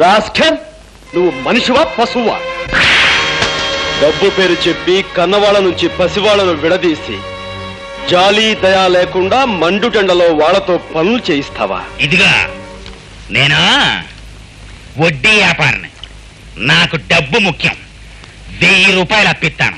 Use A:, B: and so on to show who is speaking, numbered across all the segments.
A: Rascal నువ్వు మనిషివా పశువా? డబ్బు పేరు చెప్పి కన్నవాళ్ళ నుంచి పసివాళ్ళను విడదీసి జాలి దయా లేకుండా మండుటెండలో వాళ్ళతో పనులు చేయిస్తావా?
B: ఇదిగా నేను? వడ్డీ వ్యాపారిని. నాకు డబ్బు ముఖ్యం. వెయ్యి రూపాయలు అప్పిస్తాను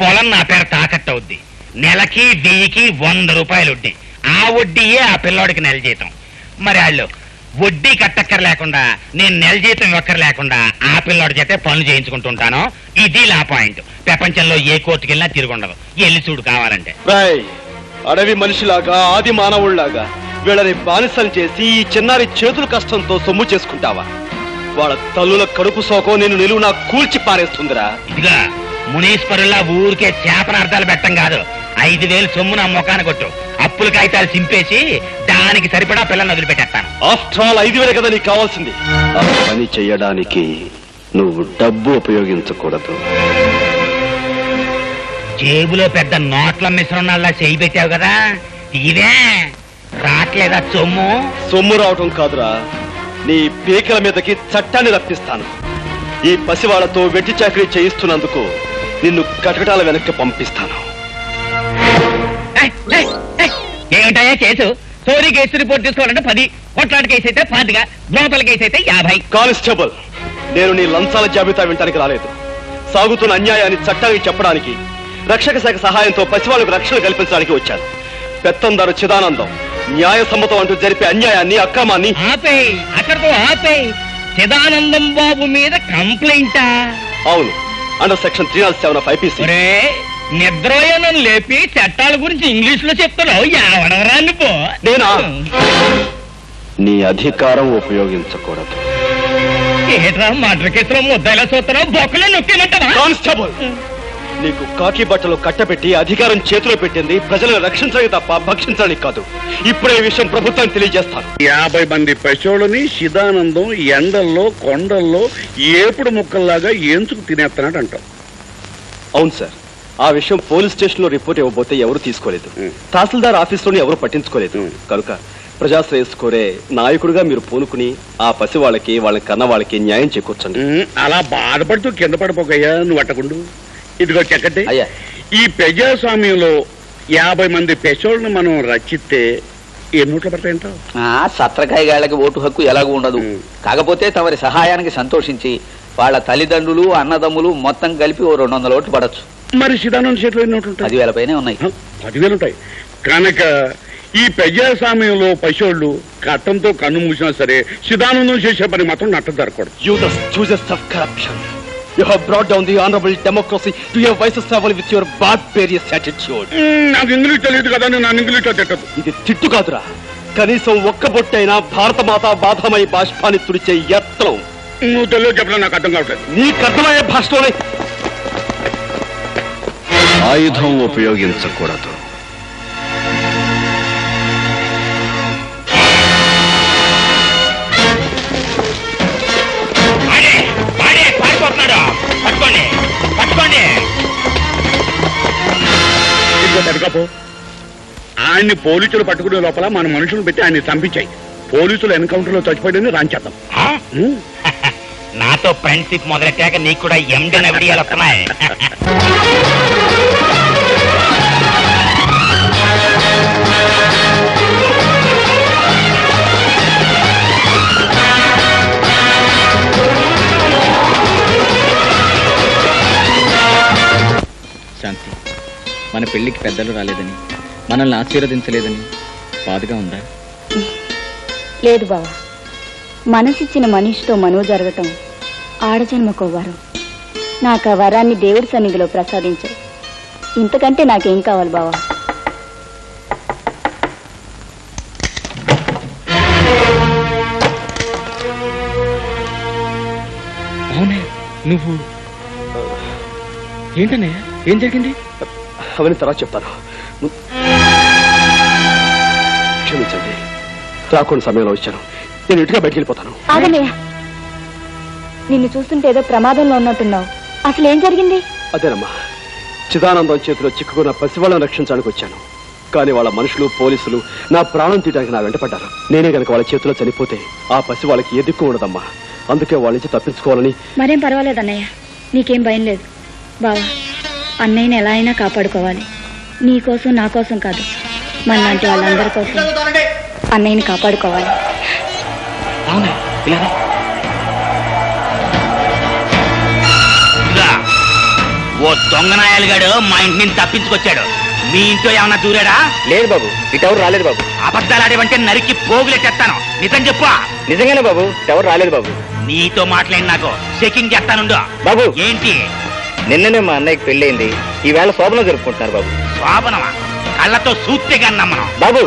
B: పొలం నా పేరు తాకట్టు అవుద్ది నెలకి వెయ్యికి వంద రూపాయలు వడ్డీ ఆ వడ్డీయే ఆ పిల్లోడికి నెల జీతం. మరి వాళ్ళు వడ్డీ కట్టక్కర లేకుండా నేను నెల జీతం ఇవ్వక్కర లేకుండా ఆ పిల్లోడి చేతే పనులు చేయించుకుంటుంటాను. ఇది నా పాయింట్. ప్రపంచంలో ఏ కోర్టుకి వెళ్ళినా తిరుగుండదు ఎల్లి చూడు కావాలంటే.
A: రాయ్ అడవి మనిషిలాగా ఆది మానవుళ్ళాగా వీళ్ళని బానిసలు చేసి ఈ చిన్నారి చేతుల కష్టంతో సొమ్ము చేసుకుంటావా? వాళ్ళ తల్లుల కడుపు సోకం నేను నిలువునా కూల్చి పారేస్తుందిరా.
B: ఇదిగా మునీశ్వరుల్లా ఊరికే చేపన అర్థాలు పెట్టం కాదు. ఐదు వేలు సొమ్ము నా ముఖాన కొట్టు. అప్పుల కాగితాలు చింపేసి దానికి సరిపడా పిల్లల్ని వదిలిపెట్టేస్తాను
A: ఆఫ్టర్ ఆల్ ఐదు వేల కదా నీకు కావాల్సింది ఆ పని చేయడానికి నువ్వు డబ్బు ఉపయోగించకూడదు
B: జేబులో పెద్ద నోట్ల మిశ్రణాల్లా చేయి పెట్టావు కదా ఇదే రాట్లేదా సొమ్ము
A: సొమ్ము రావటం కాదురా నీ పీకల మీదకి చట్టాన్ని రప్పిస్తాను ఈ పసివాళ్ళతో వెట్టి చాకరీ చేయిస్తున్నందుకు నిన్ను కటకటాల వెనక్కి పంపిస్తాను
B: ఏయ్, ఏయ్, ఏయ్, ఏమిటాయా కేసు చోరీ కేసు రిపోర్ట్ తీసుకోవాలంటే పది కొట్లాట కేసు అయితే పాతిక లోపల కేసు అయితే యాభై.
A: కానిస్టేబుల్ నేను నీ లంచాల జాబితా వినటానికి రాలేదు. సాగుతున్న అన్యాయాన్ని చట్టానికి చెప్పడానికి రక్షక శాఖ సహాయంతో పసివాళ్ళకు రక్షణ కల్పించడానికి వచ్చాను. పెత్తందారు చిదానందం న్యాయ సమ్మతం అంటూ జరిపే అన్యాయాన్ని అక్రమాన్ని
B: ఆపేయ్ అక్కడితో ఆపేయ్. చిదానందం బాబు మీద కంప్లైంటా?
A: అవును. Under section three not seven of IPC.
B: నిద్రయోనం లేపి చట్టాల గురించి ఇంగ్లీష్లో చెప్తున్నావు. ఎవడవరా నువ్వు?
A: నేనా? నీ అధికారం ఉపయోగించకూడదు.
B: ఏట్రా మటర్ కేసులో ముద్దలా చూస్తున్నావు? బొక్కలో నొక్కేమంటావా?
A: కానిస్టేబుల్ నీకు కాకి బట్టలు కట్టబెట్టి అధికారం చేతిలో పెట్టింది ప్రజలను రక్షించడానికి తప్ప భక్షించడానికి కాదు. ఇప్పుడే ఈ విషయం ప్రభుత్వానికి తెలియజేస్తాను.
C: యాభై మంది పశువులని శిదానందం ఎండల్లో కొండల్లో ఏపుడు ముక్కల్లాగా ఏంచుకు తినేస్తున్నాడు అంటాం
A: అవును సార్. ఆ విషయం పోలీస్ స్టేషన్లో రిపోర్ట్ ఇవ్వబోతే ఎవరు తీసుకోలేదు. తహసీల్దార్ ఆఫీసులోని ఎవరు పట్టించుకోలేదు. కనుక ప్రజాశ్రేయస్ కోరే నాయకుడిగా మీరు పూనుకుని ఆ పసి వాళ్ళకి వాళ్ళ కన్న వాళ్ళకి న్యాయం చేకూర్చండి.
C: అలా బాధపడుతూ కింద పడిపోకయ్యా నువ్వు అట్టకుండు. ఇదిగో చెక్కటి.
A: అయ్యా.
C: ఈ ప్రజాస్వామ్యంలో యాభై మంది పెసోళ్ళని మనం రచిస్తే ఏ నోట్లు పడతాయంటావు
D: ఆ సత్రకాయగాళ్ళకి ఓటు హక్కు ఎలాగూ ఉండదు. కాకపోతే తమరి సహాయానికి సంతోషించి వాళ్ళ తల్లిదండ్రులు అన్నదమ్ములు మొత్తం కలిపి ఓ రెండు వందల ఓట్లు పడచ్చు.
C: మరి శిదానంద చేతిలో ఎన్ని నోట్లు ఉంటాయి?
D: పదివేల పైనే ఉన్నాయి.
C: పదివేలు ఉంటాయి. కనుక ఈ ప్రజాస్వామ్యంలో పశువులు కట్టంతో కన్ను మూసినా సరే శిదానందం చేసే పని మాత్రం నట్ట జరగకూడదు.
A: You the choosers of corruption. You have brought down the honorable democracy to your vices level with your barbarous attitude.
C: ఉమ్, నాకు ఇంగ్లీష్ తెలియదు కదా నేను నన్ను ఇంగ్లీష్లో తిట్టదు
A: ఇది తిట్టు కాదురా. కనీసం ఒక్క బొట్టైనా భారత మాత బాధమై బాష్పాన్ని తుడిచే యత్నం.
C: నువ్వు తెలియదు చెప్పడం నాకు అర్థం కావట్లేదు.
A: నీకు అర్థమయ్యే భాషలోనే ఆయుధం ఉపయోగించకూడదు.
C: ఆయన్ని పోలీసులు పట్టుకునే లోపల మన మనుషులు పెట్టి ఆయన్ని చంపించాయి. పోలీసులు ఎన్కౌంటర్లో చచ్చిపోయాడని రాంచేద్దాం.
B: నాతో ఫ్రెండ్షిప్ మొదలెట్టాక నీకు కూడా ఎండి నవిడియాలు వస్తున్నాయి.
E: శాంతి. మన పెళ్ళికి పెద్దలు రాలేదని మనల్ని ఆశీర్వదించలేదని బాధగా ఉందా?
F: లేదు బావా. మనసిచ్చిన మనిషితో మనువు జరగటం ఆడజన్మకో వరం నాకు ఆ వరాన్ని దేవుడి సన్నిధిలో ప్రసాదించు. ఇంతకంటే నాకేం కావాలి బావా?
E: అవునే నువ్వు ఏంటనే ఏం జరిగింది?
A: అవన్నీ తర్వాత చెప్తాను. క్షమించండి. రాకుండా సమయంలో వచ్చాను నేను ఇటుగా బయటికి వెళ్ళిపోతాను.
F: నిన్ను చూస్తుంటే ఏదో ప్రమాదంలో ఉన్నట్టున్నావు. అసలు ఏం జరిగింది?
A: అదేనమ్మా. చిదానందం చేతిలో చిక్కుకున్న పసివాళ్ళని రక్షించడానికి వచ్చాను. కానీ వాళ్ళ మనుషులు పోలీసులు నా ప్రాణం తీయడానికి నా వెంటపడ్డారు నేనే గనక వాళ్ళ చేతిలో చనిపోతే ఆ పసి వాళ్ళకి ఏ దిక్కు ఉండదమ్మా. అందుకే వాళ్ళ నుంచి తప్పించుకోవాలని
F: మరేం పర్వాలేదు అన్నయ్య. నీకేం భయం లేదు. బావా. అన్నయ్యని ఎలా అయినా కాపాడుకోవాలి. నీ కోసం నా కోసం కాదు. మన లాంటి వాళ్ళందరి కోసం. అన్నయ్యని కాపాడుకోవాలి.
E: అవునా ఇలా రా.
B: ఇదిగా, ఓ దొంగనాయాలుగాడు మా ఇంటి నుంచి తప్పించుకొచ్చాడు. మీ ఇంట్లో ఏమన్నా దూరాడా?
E: లేదు బాబు ఇటెవరు రాలేదు బాబు.
B: అబద్ధాలు ఆడేవంటే నరికి పోగులెట్టేస్తాను నిజం చెప్పు
E: నిజంగానే బాబు ఇటెవరు రాలేదు బాబు.
B: నీతో మాట్లాడి నాకు చెకింగ్ చేస్తానుండు.
E: బాబు.
B: ఏంటి?
E: నిన్ననే మా అన్నయ్యకి పెళ్ళయింది ఈవేళ శోభనం జరుపుకుంటున్నారు బాబు.
B: శోభనమా? కళ్ళతో సూత్తే కానీ నమ్మను.
E: బాబు!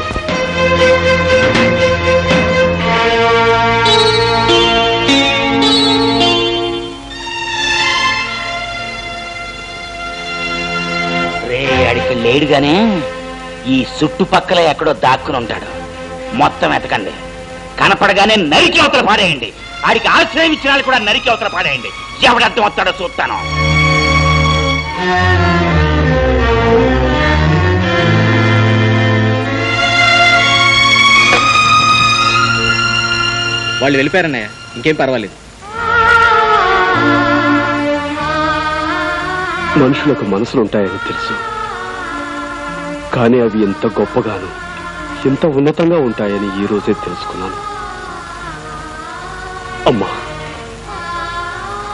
B: రే అడికి లేడుగానే ఈ చుట్టుపక్కల ఎక్కడో దాక్కుని ఉంటాడు. మొత్తం ఎతకండి కనపడగానే నరికి అవతల పాడేయండి ఆడికి ఆశ్రయం ఇచ్చిన కూడా నరికి అవతల పాడేయండి ఎవడర్థం వస్తాడో చూస్తాను.
E: వాళ్ళు వెళ్ళిపోయారన్నయ్య. ఇంకేం పర్వాలేదు.
A: మనుషులకు మనసులు ఉంటాయని తెలుసు. కానీ అవి ఎంత గొప్పగాను ఎంత ఉన్నతంగా ఉంటాయని ఈ రోజే తెలుసుకున్నాను. అమ్మా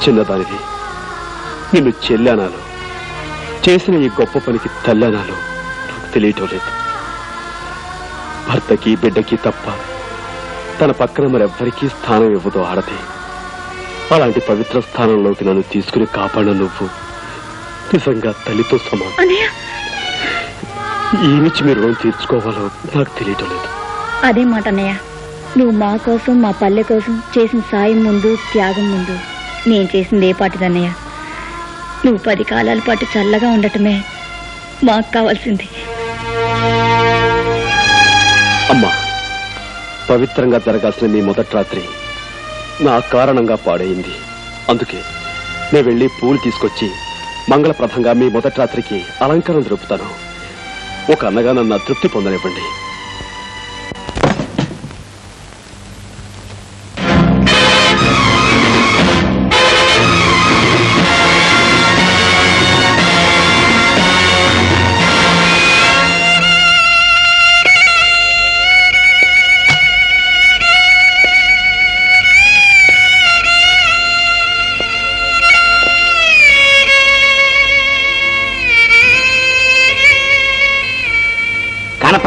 A: చిన్నదానివి నిన్ను చెల్లెనాలో చేసిన ఈ గొప్ప పనికి తల్లనాలో నాకు తెలియటం లేదు. భర్తకి బిడ్డకి తప్ప తన పక్కన మరెవ్వరికీ స్థానం ఇవ్వదు ఆడదే. అలాంటి పవిత్ర స్థానంలోకి నన్ను తీసుకుని కాపాడిన నువ్వు నిజంగా తల్లితో సమానం. ఏమిచ్చి మీరు రుణం తీర్చుకోవాలో నాకు తెలియటం లేదు.
F: అదే మాట అన్నయ్య. నువ్వు మా కోసం మా పల్లె కోసం చేసిన సాయం ముందు త్యాగం ముందు నేను చేసింది ఏ పాటిదన్నయ్య నువ్వు పది కాలాల పాటు చల్లగా ఉండటమే మాకు కావాల్సింది.
A: అమ్మా పవిత్రంగా జరగాల్సిన మీ మొదటి రాత్రి. నా కారణంగా పాడైంది. అందుకే నేను వెళ్ళి పూలు తీసుకొచ్చి మంగళప్రదంగా మీ మొదటి రాత్రికి అలంకరణ జరుపుతాను. ఒక అన్నగా నన్ను తృప్తి పొందనివ్వండి.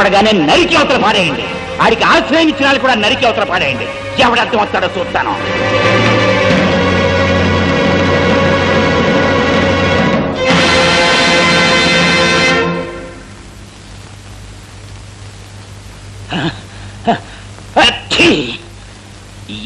B: కనపడగానే నరికి అవతల పాడేయండి ఆడికి ఆశ్రయం ఇచ్చిన కూడా నరికి అవతల పాడేయండి ఎవడర్థం వస్తాడో చూస్తాను.